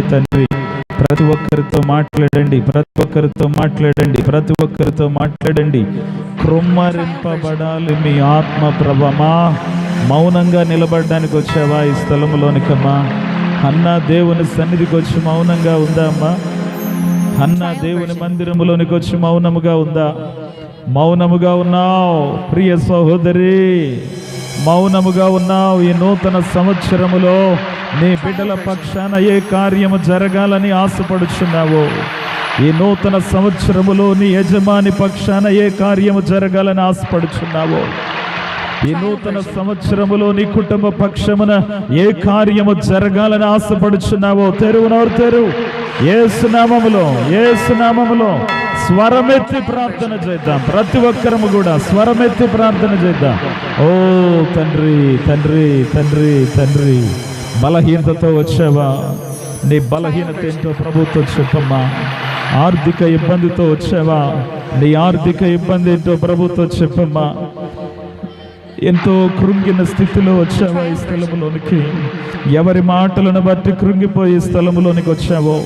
మాట్లాడి తండ్రి. ప్రతి ఒక్కరితో మాట్లాడండి ప్రతి ఒక్కరితో మాట్లాడండి ప్రతి ఒక్కరితో మాట్లాడండి. కృమ్మరింపబడాలి మీ ఆత్మ ప్రభమా మౌనంగా నిలబడడానికి వచ్చావా ఈ స్థలంలోనికమ్మా అన్న దేవుని సన్నిధికి వచ్చి మౌనంగా ఉందా అమ్మా? అన్న దేవుని మందిరంలోనికి వచ్చి మౌనముగా ఉందా? మౌనముగా ఉన్నావు ప్రియ సహోదరి. మౌనముగా ఉన్నావు ఈ నూతన సంవత్సరములో. నీ బిడ్డల పక్షాన ఏ కార్యము జరగాలని ఆశపడుచున్నావో ఈ నూతన సంవత్సరములో నీ యజమాని పక్షాన ఏ కార్యము జరగాలని ఆశపడుచున్నావో ఈ నూతన సంవత్సరములో నీ కుటుంబ పక్షమున ఏ కార్యము జరగాలని ఆశపడుచున్నావో తెరువునవరు తెరువు. ఏసునామములో ఏసునామములో స్వరమెత్తి ప్రార్థన చేద్దాం. ప్రతి ఒక్కరము కూడా స్వరమెత్తి ప్రార్థన చేద్దాం. ఓ తండ్రి తండ్రి తండ్రి తండ్రి. బలహీనతతో వచ్చావా? నీ బలహీనత ఏంటో ప్రభుత్వం చెప్పమ్మా. ఆర్థిక ఇబ్బందితో వచ్చావా? నీ ఆర్థిక ఇబ్బంది ఏంటో ప్రభుత్వం చెప్పమ్మా. ఎంతో కృంగిన స్థితిలో వచ్చావా ఈ స్థలములోనికి ఎవరి మాటలను బట్టి కృంగిపోయి స్థలంలోనికి స్థలములోనికి వచ్చావో?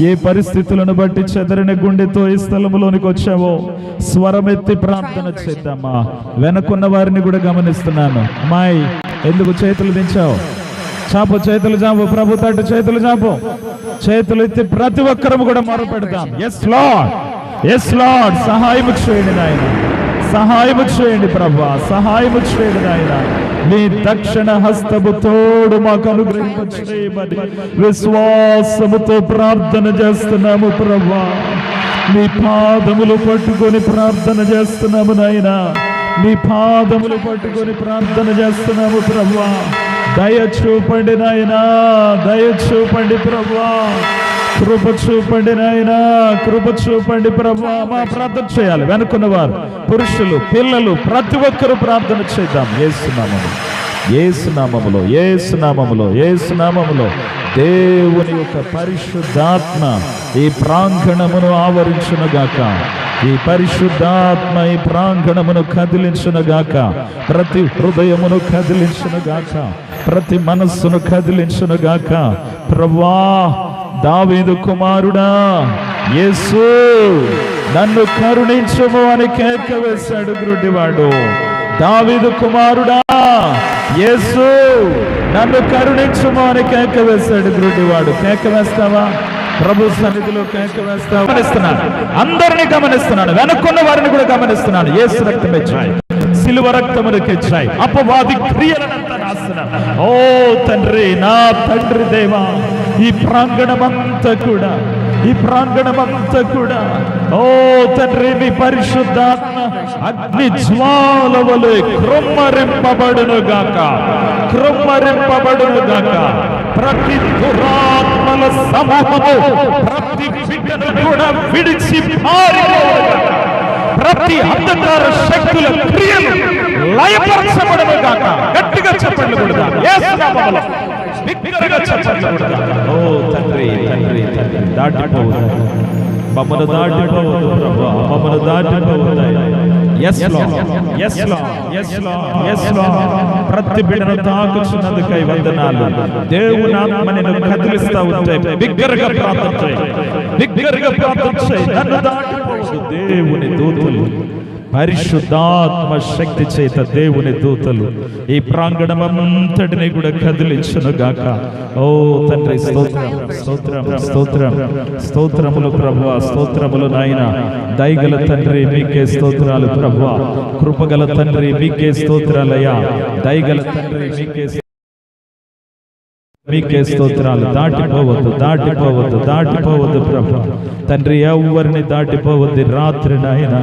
ఏ పరిస్థితులను బట్టి చెదరిన గుండెతో ఈ స్థలములోనికి వచ్చావో? స్వరమెత్తి ప్రార్థన చేద్దామా. వెనకున్న వారిని కూడా గమనిస్తున్నాను. అమ్మాయి ఎందుకు చేతులు దించావు? చాపు చేతులు చాపు ప్రభు తట్టు చేతులు చాపు. చేతులు ఎత్తి ప్రతి ఒక్కరము కూడా మొర పెడతాం. ఎస్ లాడ్ ఎస్ లాడ్ సహాయము చేయండి నాయన. సహాయము చేయండి ప్రభా. సహాయము చేయండి నాయన. మీ దక్షిణ హస్తము తోడు మాకు అనుగ్రహించమని విశ్వాసముతో ప్రార్థన చేస్తున్నాము ప్రభా. మీ పాదములు పట్టుకొని ప్రార్థన చేస్తున్నాము నాయన. మీ పాదములు పట్టుకొని ప్రార్థన చేస్తున్నాము ప్రభా. దయ చూపండి నాయనా దయ చూపండి ప్రభా కృప చూపండి నాయనా కృప చూపండి ప్రభా మా ప్రార్థన చేయాలి. వెనుకున్న వారు పురుషులు పిల్లలు ప్రతి ఒక్కరూ ప్రార్థన చేద్దాం. చేస్తున్నాము ఏసునామములో ఏసునామములో ఏసునామములో దేవుని యొక్క పరిశుద్ధాత్మ ఈ ప్రాంగణమును ఆవరించునుగాక. ఈ పరిశుద్ధాత్మ ఈ ప్రాంగణమును కదిలించునుగాక. ప్రతి హృదయమును కదిలించునుగాక. ప్రతి మనస్సును కదిలించునుగాక. ప్రభా దావేదు కుమారుడా యేసు నన్ను కరుణించుము అని కేక వేశాడు గుడ్డివాడు దావీదు కుమారుడా యేసు నన్ను కరుణించుము అని కేక వేశాడు గుడ్డివాడు కేక వేస్తావా? ప్రభు సన్నిధిలో కేక వేస్తావా? గమనిస్తున్నాను. అందరినీ గమనిస్తున్నాను. వెనుకున్న వారిని కూడా గమనిస్తున్నాను. యేసు రక్తం ఇచ్చాయి. సిలువ రక్తములకు తెచ్చాయి. అపవాది క్రియలనంతా నాశనం ఓ తండ్రి నా తండ్రి దేవా ఈ ప్రాంగణమంతా కూడా ఈ ప్రాంగణమంతా కూడా. ఓ తండ్రి మీ పరిశుద్ధాత్మ అగ్ని జ్వాలవలే క్రొమ్మరింపబడును గాక. క్రొమ్మరింపబడును గాక. ప్రతి దురాత్మల సమూహము ప్రతి బిడ్డను కూడా విడిచి ప్రతి అంధకార శక్తుల క్రియలు లయపరచబడను గాక. గట్టిగా చెప్పండి కూడా. యేసునామములో బిగ్గరగా ఓ తండ్రి తండ్రి తండ్రి దాటిపోవద్దు మమ్మను దాటిపోవద్దు ప్రభా మమ్మను దాటిపోవద్దు ఎస్లో ఎస్లో ఎస్లో ఎస్లో ప్రతి బిడ్డను తాకుచున్నందుకై వందనాలు. దేవుని ఆత్మ నిన్ను కదిలిస్తా ఉంటాయి బిగ్గరగా ప్రార్థన చేయి. బిగ్గరగా ప్రార్థన చేయి. నన్ను దాటిపోవద్దు దేవుని దూతులు. పరిశుద్ధాత్మ శక్తి చేత దేవుని దూతలు ఈ ప్రాంగణం అంతటిని కూడా కదిలించును గాక. ఓ తండ్రి స్తోత్రం స్తోత్రం స్తోత్రం స్తోత్రములు ప్రభు స్తోత్రములు నాయన. దయగల తండ్రి మీకే స్తోత్రాలు ప్రభు కృపగల తండ్రి మీకే స్తోత్రాలయ్యా. దయగల తండ్రి మీకే మీకే స్తోత్రాలు. దాటిపోవద్దు దాటిపోవద్దు దాటిపోవద్దు ప్రభు. తండ్రి ఎవరిని దాటిపోవద్దు రాత్రి నాయన.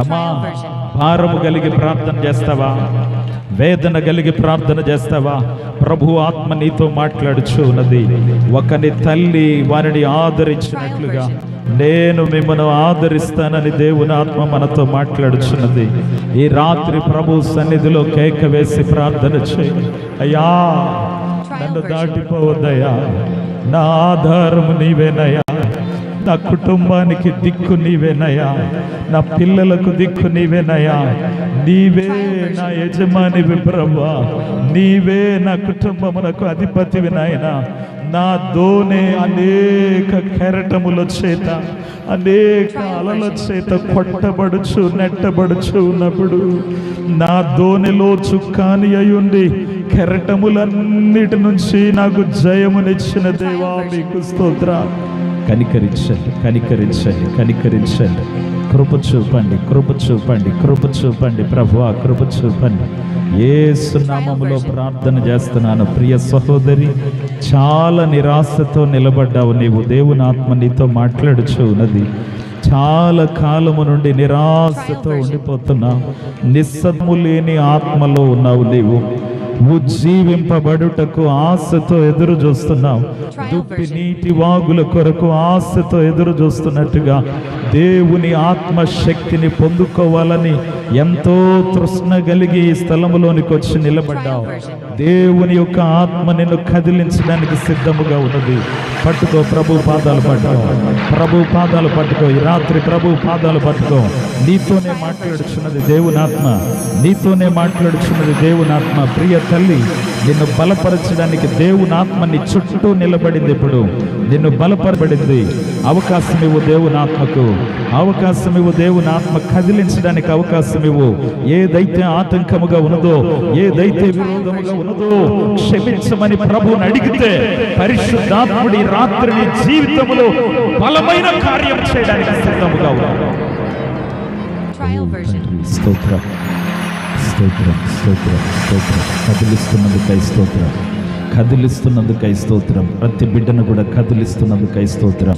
అమ్మా భారము కలిగి ప్రార్థన చేస్తావా? వేదన కలిగి ప్రార్థన చేస్తావా? ప్రభు ఆత్మ నీతో మాట్లాడుచు ఉన్నది. ఒకని తల్లి వారిని ఆదరించినట్లుగా నేను మిమ్మల్ని ఆదరిస్తానని దేవుని ఆత్మ మనతో మాట్లాడుచున్నది. ఈ రాత్రి ప్రభు సన్నిధిలో కేక వేసి ప్రార్థన చేయి. అయ్యా నన్ను దాటిపోవద్దయ్యా నా ఆధారము నీవేనయ్యా నా కుటుంబానికి దిక్కు నీవేనయ్యా. నా పిల్లలకు దిక్కు నీవేనయ్యా. నీవే నా యజమానివి ప్రభా నీవే నా కుటుంబమునకు అధిపతివి నాయన. నా దోనే అనేక కెరటముల చేత అనేక అలల చేత కొట్టబడుచు నెట్టబడుచు ఉన్నప్పుడు నా దోనిలో చుక్కాని అయ్యుండి కెరటములన్నిటి నుంచి నాకు జయమునిచ్చిన దేవా మీకు స్తోత్ర. కనికరించండి కనికరించండి కనికరించండి. కృప చూపండి కృప చూపండి కృప చూపండి ప్రభు కృప చూపండి. ఏ సునామములో ప్రార్థన చేస్తున్నాను. ప్రియ సహోదరి చాలా నిరాశతో నిలబడ్డావు నీవు. దేవుని ఆత్మ నీతో మాట్లాడుచు ఉన్నది. చాలా కాలము నుండి నిరాశతో ఉండిపోతున్నావు. నిస్సత్ము లేని ఆత్మలో ఉన్నావు నీవు. ఉజ్జీవింపబడుటకు ఆశతో ఎదురు చూస్తున్నావు దుప్పి నీటి వాగుల కొరకు ఆశతో ఎదురు చూస్తున్నట్టుగా దేవుని ఆత్మ శక్తిని పొందుకోవాలని ఎంతో తృష్ణ కలిగి ఈ స్థలములోనికి వచ్చి నిలబడ్డావు. దేవుని యొక్క ఆత్మ నిన్ను కదిలించడానికి సిద్ధముగా ఉన్నది. పట్టుకో ప్రభు పాదాలు పట్టుకో. ప్రభు పాదాలు పట్టుకో. ఈ రాత్రి ప్రభు పాదాలు పట్టుకో. నీతోనే మాట్లాడుచున్నది దేవుని ఆత్మ. నీతోనే మాట్లాడుచున్నది దేవుని ఆత్మ. ప్రియ తల్లి నిన్ను బలపరచడానికి దేవుని ఆత్మ నీ చుట్టూ నిలబడింది ఇప్పుడు. నిన్ను బలపరబడింది అవకాశం ఇవ్వు దేవుని ఆత్మకు. అవకాశం ఇవ్వు దేవుని ఆత్మ కదిలించడానికి అవకాశం ఇవ్వు. ఏదైతే ఆటంకముగా ఉన్నదో ఏదైతే విరోధముగా ఉన్నదో క్షమించమని ప్రభువుని అడిగితే పరిశుద్ధాత్ముడి రాత్రి నీ జీవితంలో బలమైన కార్యం చేయడానికి సిద్ధముగా. స్తోత్రం. స్తోత్రం స్తోత్రం స్తోత్రం. కదిలిస్తున్నందుకై స్తోత్రం. కదిలిస్తున్నందుకై స్తోత్రం. ప్రతి బిడ్డను కూడా కదిలిస్తున్నందుకై స్తోత్రం.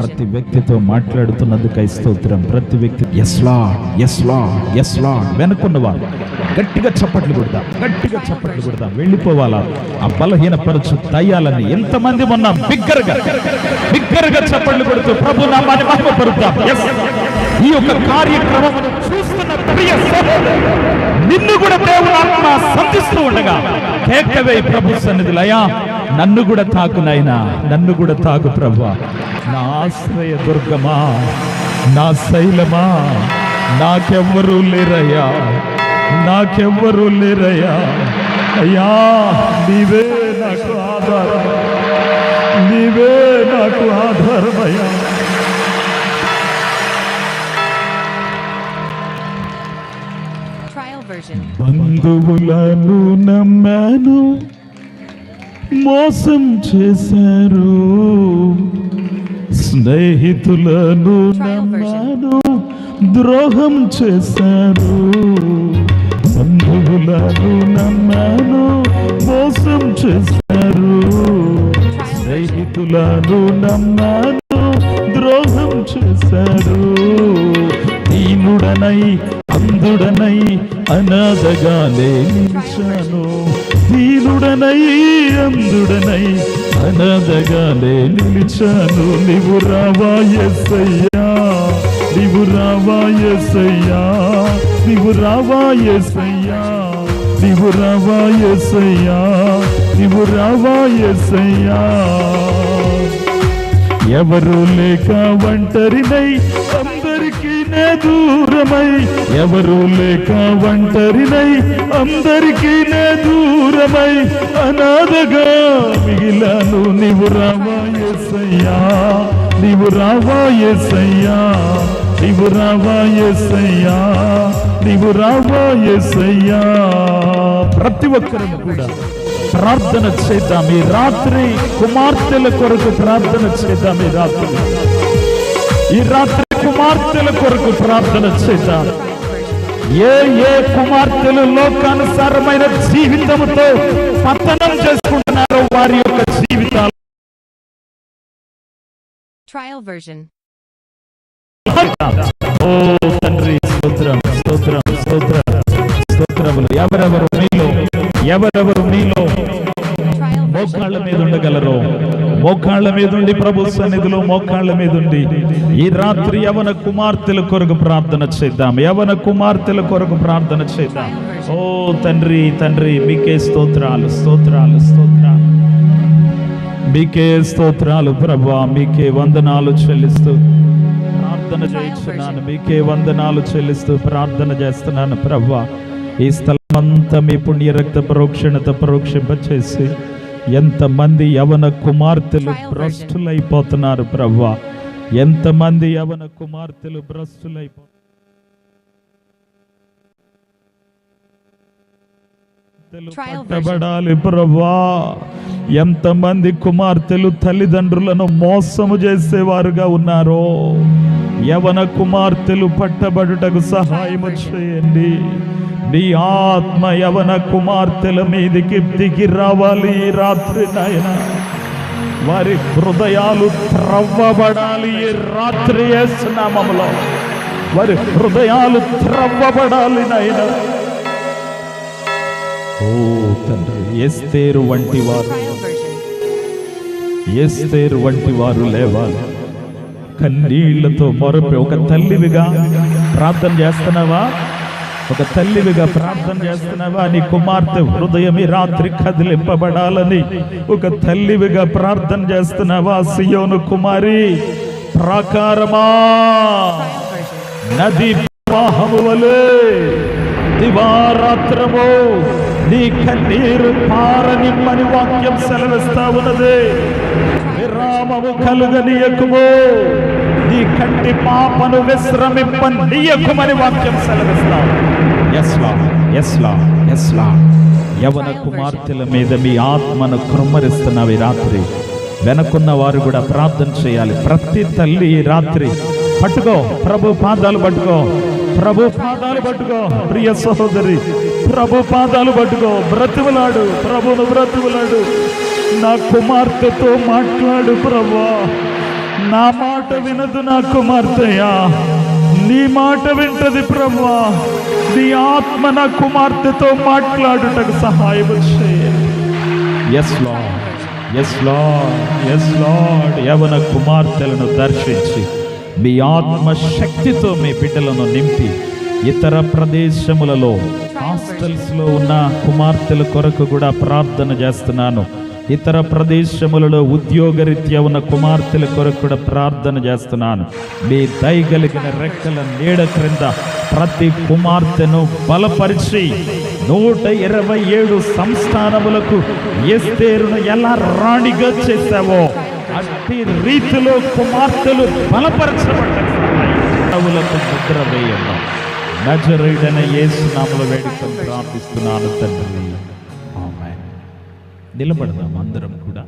ప్రతి వ్యక్తితో మాట్లాడుతున్నందుకై స్తోత్రం. ప్రతి వ్యక్తి yes Lord yes Lord yes Lord వెనుకున్నవారు. గట్టిగా చప్పట్లు కొడదాం. గట్టిగా చప్పట్లు కొడదాం. వెళ్ళిపోవాలా? ఆ బలహీన పరచు దయ్యాలని ఎంతమంది ఉన్నాం బిగ్గరగా బిగ్గరగా చప్పట్లు కొడుతూ ప్రభు నామాన్ని మహిమపరుద్దాం. ఈ యొక్క కార్యక్రమం చూస్తున్న ప్రియ నిన్ను కూడా దేవుని ఆత్మ సంధిస్తూ ఉండగా కేకవే ప్రభు సన్నిధిలయా. నన్ను కూడా తాకు నాయనా నన్ను కూడా తాకు ప్రభు. నా ఆశ్రయ దుర్గమా నా శైలమా నాకెవ్వరూ లేరయ్యా నాకెవ్వరూ లేరయ్యా. అయ్యా నీవే నాకు ఆధారం నీవే నాకు ఆధారమయ్యా. బంధువులను నమ్మాను మోసం చేశారు. స్నేహితులను నమ్మాను ద్రోహం చేశారు. బంధువులను నమ్మాను మోసం చేశారు. స్నేహితులను నమ్మాను ద్రోహం చేశారు. దీనుడనై అంధుడనై అనాథగానే నిలిచాను దీనుడనై అందుడనై అనాథగానే నిలిచాను నీవు రావా ఎస్సయ్యా నీవు రావా ఎస్సయ్యా నీవు రావా ఎస్సయ్యా నీవు రావా ఎస్సయ్యా నీవు రావా ఎస్సయ్యా ఎవరు లేక ఒంటరినై నేనే దూరమై ఎవరు లేక ఒంటరినై అందరికీ నే దూరమై అనాథగా మిగిలాను నీవు రావా ఎస్సయ్యా నీవు రావా ఎస్సయ్యా నీవు రావా ఎస్సయ్యా నీవు రావా ఎస్సయ్యా ప్రతి ఒక్కరం కూడా ప్రార్థన చేద్దాం ఈ రాత్రి కుమార్తెల కొరకు ప్రార్థన చేద్దాం ఈ రాత్రి. ఈ రాత్రి కుమార్తెల కొరకు ప్రార్థన చేద్దాం ఏ ఏ కుమార్తెలు లోకానుసారమైన జీవితంతో పతనం చేసుకుంటున్నారో వారి యొక్క జీవితాలు Trial version. ఓ తండ్రి స్తోత్రం స్తోత్రం స్తోత్రం స్తోత్రములు ఎవరెవరు మీలో ఎవరెవరు మీలో. మోకాళ్ళ మీద ఉండగలరు మోకాళ్ళ మీద ఉండి ప్రభు సన్నిధిలో మోకాళ్ళ మీద ఉండి ఈ రాత్రి యవన కుమార్తెల కొరకు ప్రార్థన చేద్దాం. యవన కుమార్తెల కొరకు ప్రార్థన చేద్దాం. ఓ తండ్రి తండ్రి మీకే స్తోత్రాలు స్తోత్రాలు స్తోత్రాలు. మీకే స్తోత్రాలు ప్రభా మీకే వందనాలు చెల్లిస్తూ ప్రార్థన చేస్తున్నాను. మీకే వందనాలు చెల్లిస్తూ ప్రార్థన చేస్తున్నాను ప్రభా. ఈ స్థలం అంతా మీ పుణ్య రక్త ప్రోక్షణత ప్రోక్షింపచేసి ఎంతమంది యవన కుమార్తెలు భ్రష్టులైపోతున్నారు ప్రవ్వా ఎంతమంది యవన కుమార్తెలు భ్రష్టులైపో. పట్టబడాలి ప్రవ్వా ఎంతమంది కుమార్తెలు తల్లిదండ్రులను మోసము చేసేవారుగా ఉన్నారో? యవన కుమార్తెలు పట్టబడుటకు సహాయము చేయండి. నీ ఆత్మ యవన కుమార్తెల మీదికి దిగి రావాలి ఈ రాత్రి నాయన. వారి హృదయాలు త్రవ్వబడాలి ఈ రాత్రి నామములో. వారి హృదయాలు త్రవ్వబడాలి నాయన. ఓ తండ్రి ఎస్తేరు వంటి వారు. ఎస్తేరు వంటి వారు లేవాలి. కన్నీళ్ళతో మొరపి ఒక తల్లివిగా ప్రార్థన చేస్తున్నావా? ఒక తల్లివిగా ప్రార్థన చేస్తున్నావా? నీ కుమార్తె హృదయం ఈ రాత్రి కదిలింపబడాలని ఒక తల్లివిగా ప్రార్థన చేస్తున్నావా సియోను కుమారి? ప్రాకారమా? నది ప్రవాహము వలే దివారాత్రము నీ కన్నీరు పారనిమ్మని వాక్యం సెలవిస్తా ఉన్నది. విరామము కలుగనీయకుము. నీ కంటి పాపను విశ్రమింపనీయకుమని వాక్యం సెలవిస్తావు ఎస్లా ఎస్లా ఎస్లా యవన కుమార్తెల మీద మీ ఆత్మను కృమ్మరిస్తున్నావు ఈ రాత్రి. వెనకున్న వారు కూడా ప్రార్థన చేయాలి. ప్రతి తల్లి ఈ రాత్రి. పట్టుకో. ప్రభు పాదాలు పట్టుకో. ప్రభు పాదాలు పట్టుకో. ప్రియ సహోదరి ప్రభు పాదాలు పట్టుకో. బ్రతిమలాడు ప్రభును బ్రతిమలాడు నా కుమార్తెతో మాట్లాడు ప్రభా. నా మాట వినదు నా కుమార్తెయా. నీ మాట వింటది ప్రభా. నీ ఆత్మ నా కుమార్తెతో మాట్లాడుటకు సహాయం చేయండి yes Lord yes Lord yes Lord యవన కుమార్తెలను దర్శించి మీ ఆత్మ శక్తితో మీ బిడ్డలను నింపి ఇతర ప్రదేశములలో హాస్టల్స్లో ఉన్న కుమార్తెల కొరకు కూడా ప్రార్థన చేస్తున్నాను. ఇతర ప్రదేశములలో ఉద్యోగరీత్యా ఉన్న కుమార్తెల కొరకు కూడా ప్రార్థన చేస్తున్నాను. మీ దయగలిగిన రెక్కల నీడ క్రింద ప్రతి కుమార్తెను బలపరిచి నూట ఇరవై ఏడు సంస్థానములకు ఎస్తేరును ఎలా రాణిగా చేశావో అట్టి రీతిలో కుమార్తెలు బలపరచబడ్డావులకు ముద్ర వేయడం. నజరుడన ఏసునాములు వేడుకొని ప్రార్థిస్తున్నాను తండ్రి. నిలబడదాం అందరం కూడా.